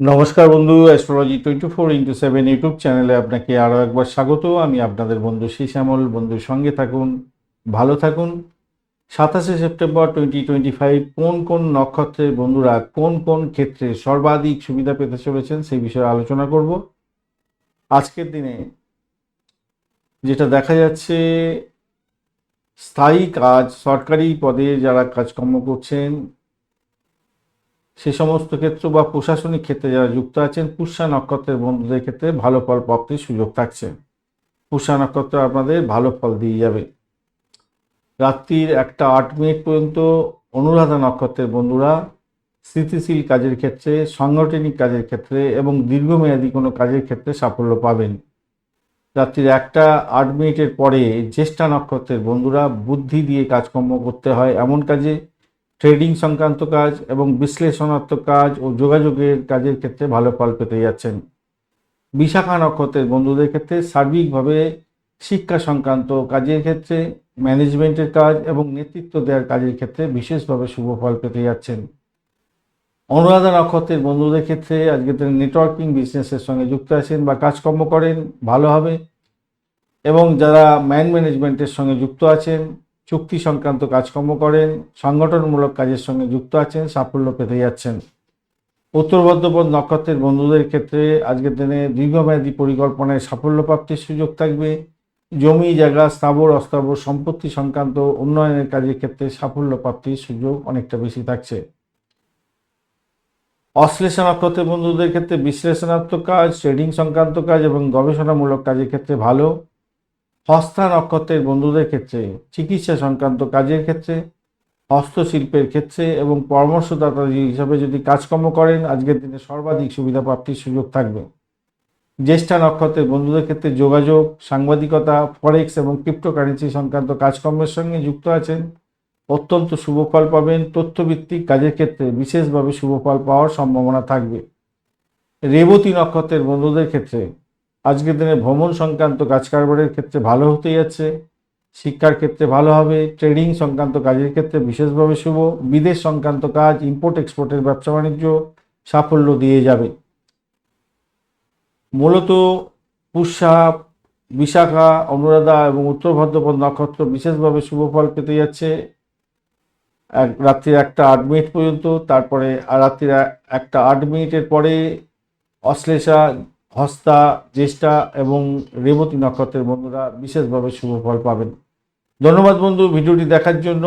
নমস্কার বন্ধু astrology twenty four into seven YouTube চ্যানেলে আপনাকে আরও একবার স্বাগত। আমি আপনাদের বন্ধু শ্যামল বন্ধুর সঙ্গে থাকুন, ভালো থাকুন। সাতাশে সেপ্টেম্বর টোয়েন্টি টোয়েন্টি ফাইভ কোন কোন নক্ষত্রের বন্ধুরা কোন কোন ক্ষেত্রে সর্বাধিক সুবিধা পেতে চলেছেন সেই বিষয়ে আলোচনা করব। আজকের দিনে যেটা দেখা যাচ্ছে, স্থায়ী কাজ, সরকারি পদে যারা কাজকর্ম করছেন সে সমস্ত ক্ষেত্র বা প্রশাসনিক ক্ষেত্রে যারা যুক্ত আছেন, পুষ্যা নক্ষত্রের বন্ধুদের ক্ষেত্রে ভালো ফল প্রাপ্তির সুযোগ থাকছে। পুষ্যা নক্ষত্র আপনাদের ভালো ফল দিয়ে যাবে। রাত্রির একটা আট মিনিট পর্যন্ত অনুরাধা নক্ষত্রের বন্ধুরা স্থিতিশীল কাজের ক্ষেত্রে, সাংগঠনিক কাজের ক্ষেত্রে এবং দীর্ঘমেয়াদী কোনো কাজের ক্ষেত্রে সাফল্য পাবেন। রাত্রির একটা আট মিনিটের পরে জ্যেষ্ঠা নক্ষত্রের বন্ধুরা বুদ্ধি দিয়ে কাজকর্ম করতে হয়। এমন কাজে ট্রেডিং সংক্রান্ত কাজ এবং বিশ্লেষণাত্মক কাজ ও যোগাযোগের কাজের ক্ষেত্রে ভালো ফল পেতে যাচ্ছেন। বিশাখা নক্ষত্রের বন্ধুদের ক্ষেত্রে সার্বিকভাবে শিক্ষা সংক্রান্ত কাজের ক্ষেত্রে, ম্যানেজমেন্টের কাজ এবং নেতৃত্ব দেওয়ার কাজের ক্ষেত্রে বিশেষভাবে শুভ ফল পেতে যাচ্ছেন। অনুরাধা নক্ষত্রের বন্ধুদের ক্ষেত্রে আজকে তিনি নেটওয়ার্কিং বিজনেসের সঙ্গে যুক্ত আছেন বা কাজকর্ম করেন, ভালো হবে। এবং যারা ম্যান ম্যানেজমেন্টের সঙ্গে যুক্ত আছেন চুক্তি সংক্রান্ত কাজকর্ম করেন, সংগঠনমূলক কাজের সঙ্গে যুক্ত আছেন, সাফল্য পেতে যাচ্ছেন। উত্তর বর্ধমান নক্ষত্রের বন্ধুদের ক্ষেত্রে আজকের দিনে দীর্ঘমেয়াদী পরিকল্পনায় সাফল্য প্রাপ্তির সুযোগ থাকবে। জমি, জায়গা, স্থাবর, অস্থাবর সম্পত্তি সংক্রান্ত উন্নয়নের কাজের ক্ষেত্রে সাফল্য প্রাপ্তির সুযোগ অনেকটা বেশি থাকছে। অশ্লেষা নক্ষত্রের বন্ধুদের ক্ষেত্রে বিশ্লেষণাত্মক কাজ, ট্রেডিং সংক্রান্ত কাজ এবং গবেষণামূলক কাজের ক্ষেত্রে ভালো। হস্তা নক্ষত্রের বন্ধুদের ক্ষেত্রে, চিকিৎসা সংক্রান্ত কাজের ক্ষেত্রে, হস্তশিল্পের ক্ষেত্রে এবং পরামর্শদাতা হিসাবে যদি কাজকর্ম করেন, আজকের দিনে সর্বাধিক সুবিধা প্রাপ্তির সুযোগ থাকবে। জ্যেষ্ঠা নক্ষত্রের বন্ধুদের ক্ষেত্রে যোগাযোগ, সাংবাদিকতা, ফরেক্স এবং ক্রিপ্টোকারেন্সি সংক্রান্ত কাজকর্মের সঙ্গে যুক্ত আছেন। অত্যন্ত শুভ ফল পাবেন। তথ্যভিত্তিক কাজের ক্ষেত্রে বিশেষভাবে শুভ ফল পাওয়ার সম্ভাবনা থাকবে। রেবতী নক্ষত্রের বন্ধুদের ক্ষেত্রে আজকের দিনে ভ্রমণ সংক্রান্ত কাজ কারবারের ক্ষেত্রে ভালো হতে যাচ্ছে। শিক্ষার ক্ষেত্রে ভালো হবে, ট্রেডিং সংক্রান্ত কাজের ক্ষেত্রে বিশেষভাবে শুভ, বিদেশ সংক্রান্ত কাজ ইম্পোর্ট এক্সপোর্টের ব্যবসা বাণিজ্য সাফল্য দিয়ে যাবে। মূলত পুষ্যা, বিশাখা, অনুরাধা এবং উত্তর ভদ্রপদ নক্ষত্র বিশেষভাবে শুভ ফল পেতে যাচ্ছে। এক, রাত্রির একটা আট মিনিট পর্যন্ত, তারপরে রাত্রির একটা আট মিনিটের পরে অশ্লেষা হস্তা, জ্যেষ্ঠা এবং রেবতী নক্ষত্রের বন্ধুরা বিশেষভাবে শুভ ফল পাবেন। ধন্যবাদ বন্ধু, ভিডিওটি দেখার জন্য।